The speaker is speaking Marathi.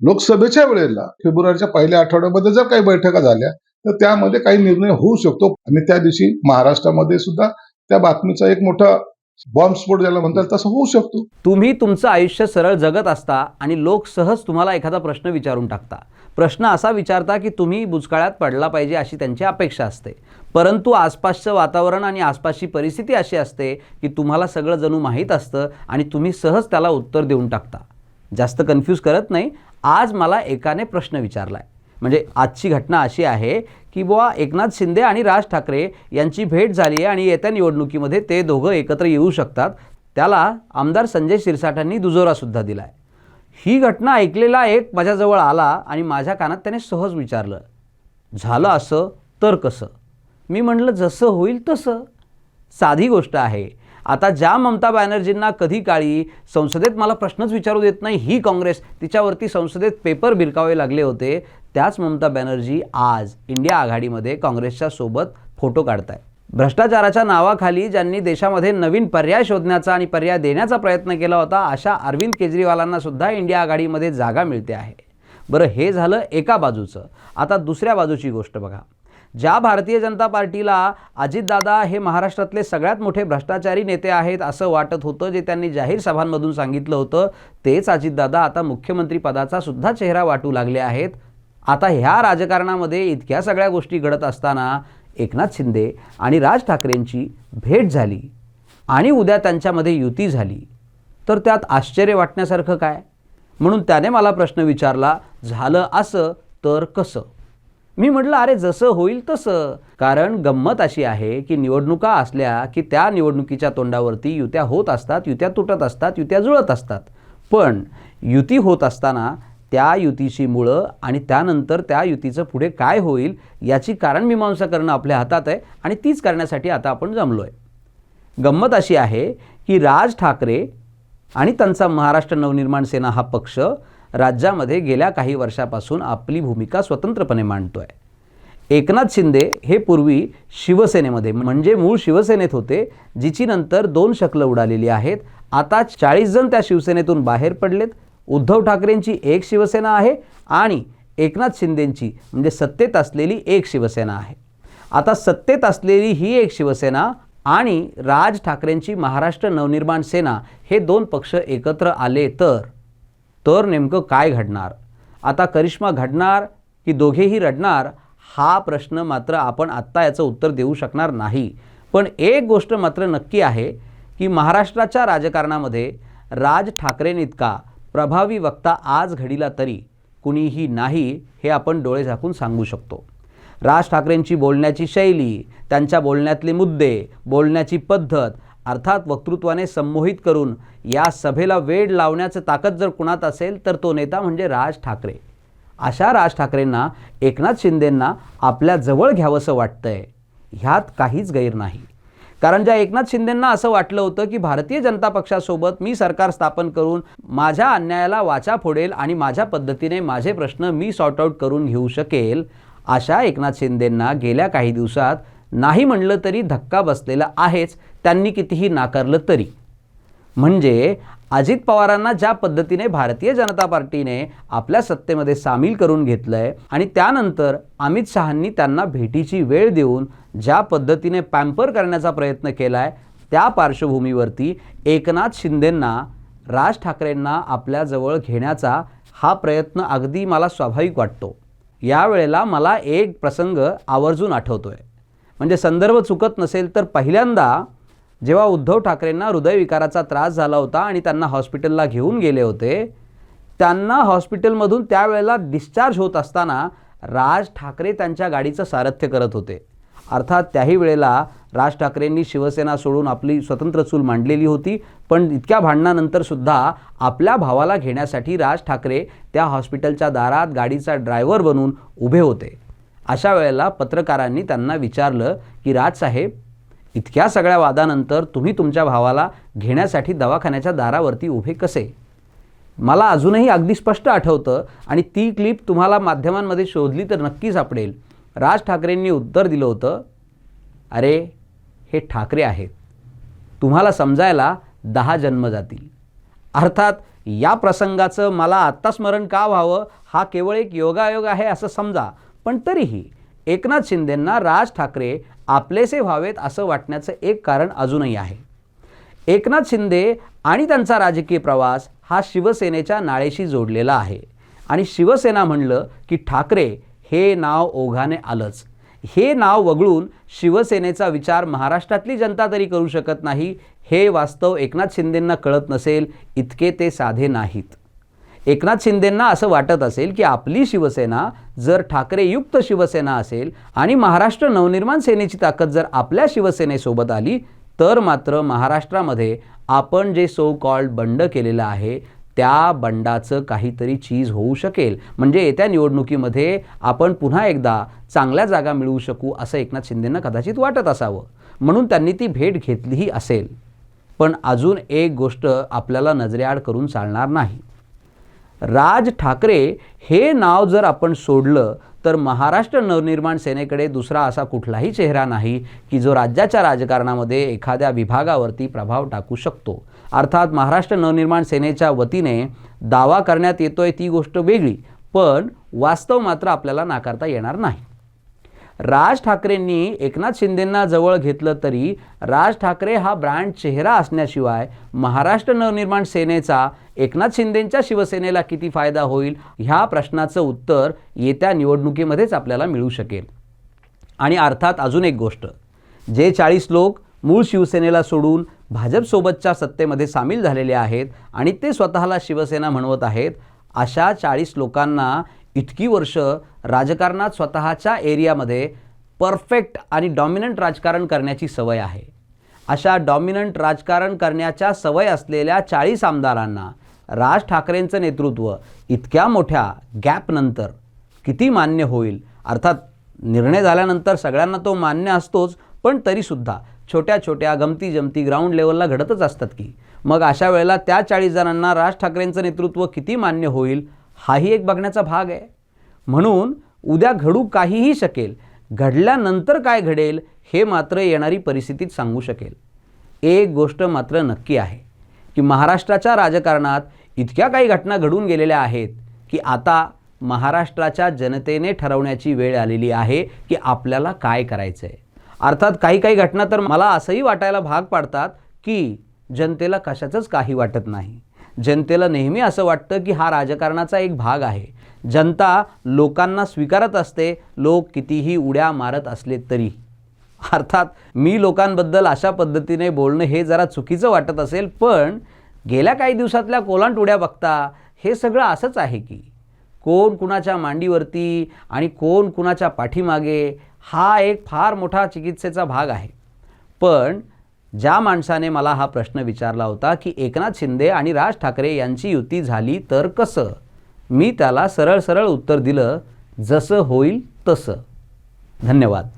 लोकसभेच्या वेळेला फेब्रुवारीच्या पहिल्या आठवड्यामध्ये जर काही बैठका झाल्या तर त्यामध्ये काही निर्णय होऊ शकतो. आणि त्या दिवशी महाराष्ट्रामध्ये सुद्धा त्या बातमीचा एक मोठा बॉम्बस्फोट ज्याला म्हणतात तसं होऊ शकतो. तुम्ही तुमचं आयुष्य सरळ जगत असता आणि लोक सहज तुम्हाला एखादा प्रश्न विचारून टाकता. प्रश्न असा विचारता की तुम्ही बुचकाळ्यात पडला पाहिजे अशी त्यांची अपेक्षा असते. परंतु आसपासचं वातावरण आणि आसपासची परिस्थिती अशी असते की तुम्हाला सगळं जणू माहीत असतं आणि तुम्ही सहज त्याला उत्तर देऊन टाकता. जास्त कन्फ्यूज करत नाही आज मला एकाने प्रश्न विचारला आहे म्हणजे आजची घटना अशी आहे की बुवा एकनाथ शिंदे आणि राज ठाकरे यांची भेट झाली आहे आणि येत्या निवडणुकीमध्ये ते दोघं एकत्र येऊ शकतात. त्याला आमदार संजय शिरसाटांनी दुजोरासुद्धा दिला आहे ही घटना ऐकलेला एक माझ्याजवळ आला आणि माझ्या कानात त्याने सहज विचारलं झालं असं तर कसं? मी म्हणलं जसं होईल तसं. साधी गोष्ट आहे. आता ज्या ममता बॅनर्जींना कधी काळी संसदेत मला प्रश्नच विचारू देत नाही ही काँग्रेस तिच्यावरती संसदेत पेपर भिरकावे लागले होते त्याच ममता बॅनर्जी आज इंडिया आघाडीमध्ये काँग्रेसच्या सोबत फोटो काढताय भ्रष्टाचाराच्या नावाखाली ज्यांनी देशामध्ये नवीन पर्याय शोधण्याचा आणि पर्याय देण्याचा प्रयत्न केला होता अशा अरविंद केजरीवालांना सुद्धा इंडिया आघाडीमध्ये जागा मिळते आहे. बरं हे झालं एका बाजूचं. आता दुसऱ्या बाजूची गोष्ट बघा. ज्या भारतीय जनता पार्टीला अजितदादा हे महाराष्ट्रातले सगळ्यात मोठे भ्रष्टाचारी नेते आहेत असं वाटत होतं जे त्यांनी जाहीर सभांमधून सांगितलं होतं तेच अजितदादा आता मुख्यमंत्री पदाचा सुद्धा चेहरा वाटू लागले आहेत. आता ह्या राजकारणामध्ये इतक्या सगळ्या गोष्टी घडत असताना एकनाथ शिंदे आणि राज ठाकरेंची भेट झाली आणि उद्या त्यांच्यामध्ये युती झाली. तर त्यात आश्चर्य वाटण्यासारखं काय? म्हणून त्याने मला प्रश्न विचारला झालं असं तर कसं? मी म्हटलं अरे जसं होईल तसं. कारण गंमत अशी आहे की निवडणुका असल्या की त्या निवडणुकीच्या तोंडावरती युत्या होत असतात युत्या तुटत असतात युत्या जुळत असतात. पण युती होत असताना त्या युतीची मुळं आणि त्यानंतर त्या युतीचं पुढे काय होईल याची कारण मीमांसा करणं आपल्या हातात आहे आणि तीच करण्यासाठी आता आपण जमलो आहे गंमत अशी आहे की राज ठाकरे आणि त्यांचा महाराष्ट्र नवनिर्माण सेना हा पक्ष राज्यामध्ये गेल्या काही वर्षापासून आपली भूमिका स्वतंत्रपणे मांडतो आहे एकनाथ शिंदे हे पूर्वी शिवसेनेमध्ये म्हणजे मूळ शिवसेनेत होते जिची नंतर दोन शकलं उडालेली आहेत. आता चाळीस जण त्या शिवसेनेतून बाहेर पडलेत. उद्धव ठाकरेंची एक शिवसेना आहे आणि एकनाथ शिंदेंची म्हणजे सत्तेत असलेली एक शिवसेना आहे. आता सत्तेत असलेली ही एक शिवसेना आणि राज ठाकरेंची महाराष्ट्र नवनिर्माण सेना हे दोन पक्ष एकत्र आले तर तर नेमकं काय घडणार? आता करिश्मा घडणार की दोघेही रडणार? हा प्रश्न मात्र आपण आत्ता याचं उत्तर देऊ शकणार नाही. पण एक गोष्ट मात्र नक्की आहे की महाराष्ट्राच्या राजकारणामध्ये राज ठाकरेंइतका प्रभावी वक्ता आज घडीला तरी कुणीही नाही हे आपण डोळे झाकून सांगू शकतो. राज ठाकरेंची बोलण्याची शैली त्यांच्या बोलण्यातले मुद्दे बोलण्याची पद्धत अर्थात वक्तृत्वाने संमोहित करून या सभेला वेळ लावण्याचं ताकद जर कुणात असेल तर तो नेता म्हणजे राज ठाकरे. अशा राज ठाकरेंना एकनाथ शिंदेंना आपल्या जवळ घ्यावंसं वाटतंय. ह्यात काहीच गैर नाही. कारण ज्या एकनाथ शिंदेंना असं वाटलं होतं की भारतीय जनता पक्षासोबत मी सरकार स्थापन करून माझ्या अन्यायाला वाचा फोडेल आणि माझ्या पद्धतीने माझे प्रश्न मी सॉर्ट आऊट करून घेऊ शकेल अशा एकनाथ शिंदेंना गेल्या काही दिवसात नाही म्हणलं तरी धक्का बसलेला आहेच. त्यांनी कितीही नाकारलं तरी. म्हणजे अजित पवारांना ज्या पद्धतीने भारतीय जनता पार्टीने आपल्या सत्तेमध्ये सामील करून घेतलं आहे आणि त्यानंतर अमित शहांनी त्यांना भेटीची वेळ देऊन ज्या पद्धतीने पॅम्पर करण्याचा प्रयत्न केला आहे त्या पार्श्वभूमीवरती एकनाथ शिंदेंना राज ठाकरेंना आपल्याजवळ घेण्याचा हा प्रयत्न अगदी मला स्वाभाविक वाटतो. यावेळेला मला एक प्रसंग आवर्जून आठवतो आहे म्हणजे संदर्भ चुकत नसेल तर पहिल्यांदा जेव्हा उद्धव ठाकरेंना हृदयविकाराचा त्रास झाला होता आणि त्यांना हॉस्पिटलला घेऊन गेले होते त्यांना हॉस्पिटलमधून त्यावेळेला डिस्चार्ज होत असताना राज ठाकरे त्यांच्या गाडीचं सारथ्य करत होते. अर्थात त्याही वेळेला राज ठाकरेंनी शिवसेना सोडून आपली स्वतंत्र चूल मांडलेली होती पण इतक्या भांडणानंतर सुद्धा आपल्या भावाला घेण्यासाठी राज ठाकरे त्या हॉस्पिटलच्या दारात गाडीचा ड्रायव्हर बनून उभे होते. अशा वेळेला पत्रकारांनी त्यांना विचारलं की राजसाहेब इतक्या सगळ्या वादानंतर तुम्ही तुमच्या भावाला घेण्यासाठी दवाखान्याच्या दारावरती उभे कसे? मला अजूनही अगदी स्पष्ट आठवतं आणि ती क्लिप तुम्हाला माध्यमांमध्ये शोधली तर नक्की सापडेल. राज ठाकरेंनी उत्तर दिलं होतं अरे हे ठाकरे आहेत. तुम्हाला समजायला दहा जन्म जातील. अर्थात या प्रसंगाचं मला आत्ता स्मरण का व्हावं? हा केवळ एक योगायोग आहे असं समजा. पण तरीही एकनाथ शिंदेंना राज ठाकरे आपलेसे व्हावेत असं वाटण्याचं एक कारण अजूनही आहे. एकनाथ शिंदे आणि त्यांचा राजकीय प्रवास हा शिवसेनेच्या नाळेशी जोडलेला आहे. आणि शिवसेना म्हणलं की ठाकरे हे नाव ओघाने आलंच. हे नाव वगळून शिवसेनेचा विचार महाराष्ट्रातली जनता तरी करू शकत नाही हे वास्तव एकनाथ शिंदेंना कळत नसेल इतके ते साधे नाहीत. एकनाथ शिंदेंना असं वाटत असेल की आपली शिवसेना जर ठाकरेयुक्त शिवसेना असेल आणि महाराष्ट्र नवनिर्माण सेनेची ताकद जर आपल्या शिवसेनेसोबत आली तर मात्र महाराष्ट्रामध्ये आपण जे सो कॉल्ड बंड केलेलं आहे त्या बंडाचं काहीतरी चीज होऊ शकेल. म्हणजे येत्या निवडणुकीमध्ये आपण पुन्हा एकदा चांगल्या जागा मिळवू शकू असं एकनाथ शिंदेंना कदाचित वाटत असावं. म्हणून त्यांनी ती भेट घेतलीही असेल. पण अजून एक गोष्ट आपल्याला नजरेआड करून चालणार नाही. राज ठाकरे हे नाव जर आपण सोडलं तर महाराष्ट्र नवनिर्माण सेनेकडे दुसरा असा कुठलाही चेहरा नाही की जो राज्याच्या राजकारणामध्ये एखाद्या विभागावरती प्रभाव टाकू शकतो. अर्थात महाराष्ट्र नवनिर्माण सेनेच्या वतीने दावा करण्यात येतोय ती गोष्ट वेगळी पण वास्तव मात्र आपल्याला नाकारता येणार नाही. राज ठाकरेंनी एकनाथ शिंदेंना जवळ घेतलं तरी राज ठाकरे हा ब्रँड चेहरा असण्याशिवाय महाराष्ट्र नवनिर्माण सेनेचा एकनाथ शिंदेंच्या शिवसेनेला किती फायदा होईल ह्या प्रश्नाचं उत्तर येत्या निवडणुकीमध्येच आपल्याला मिळू शकेल. आणि अर्थात अजून एक गोष्ट जे चाळीस लोक मूळ शिवसेनेला सोडून भाजपसोबतच्या सत्तेमध्ये सामील झालेले आहेत आणि ते स्वतःला शिवसेना म्हणवत आहेत अशा चाळीस लोकांना इतकी वर्ष राजकारणात स्वतःच्या एरियामध्ये परफेक्ट आणि डॉमिनंट राजकारण करण्याची सवय आहे. अशा डॉमिनंट राजकारण करण्याच्या सवय असलेल्या चाळीस आमदारांना राज ठाकरेंचं नेतृत्व इतक्या मोठ्या गॅपनंतर किती मान्य होईल? अर्थात निर्णय झाल्यानंतर सगळ्यांना तो मान्य असतोच पण तरीसुद्धा छोट्या छोट्या गमती जमती ग्राउंड लेवलला घडतच असतात की. मग अशा वेळेला त्या चाळीस जणांना राज ठाकरेंचं नेतृत्व किती मान्य होईल? हाही एक बघण्याचा भाग आहे. म्हणून उद्या घडू काहीही शकेल घडल्यानंतर काय घडेल हे मात्र येणारी परिस्थितीत सांगू शकेल. एक गोष्ट मात्र नक्की आहे की महाराष्ट्राच्या राजकारणात इतक्या काही घटना घडून गेलेल्या आहेत की आता महाराष्ट्राच्या जनतेने ठरवण्याची वेळ आलेली आहे की आपल्याला काय करायचं आहे अर्थात काही काही घटना तर मला असंही वाटायला भाग पाडतात की जनतेला कशाचंच काही वाटत नाही. जनतेला नेहमी असं वाटतं की हा राजकारणाचा एक भाग आहे. जनता लोकांना स्वीकारत असते लोक कितीही उड्या मारत असले तरी. अर्थात मी लोकांबद्दल अशा पद्धतीने बोलणं हे जरा चुकीचं वाटत असेल पण गेल्या काही दिवसातल्या कोलांट उड्या बघता हे सगळं असंच आहे की कोण कुणाच्या मांडीवरती आणि कोण कुणाच्या पाठीमागे हा एक फार मोठा चिकित्सेचा भाग आहे. पण ज्या माणसाने मला हा प्रश्न विचारला होता की एकनाथ शिंदे आणि राज ठाकरे यांची युती झाली तर कसं? मी त्याला सरळ सरळ उत्तर दिलं जसं होईल तसं. धन्यवाद.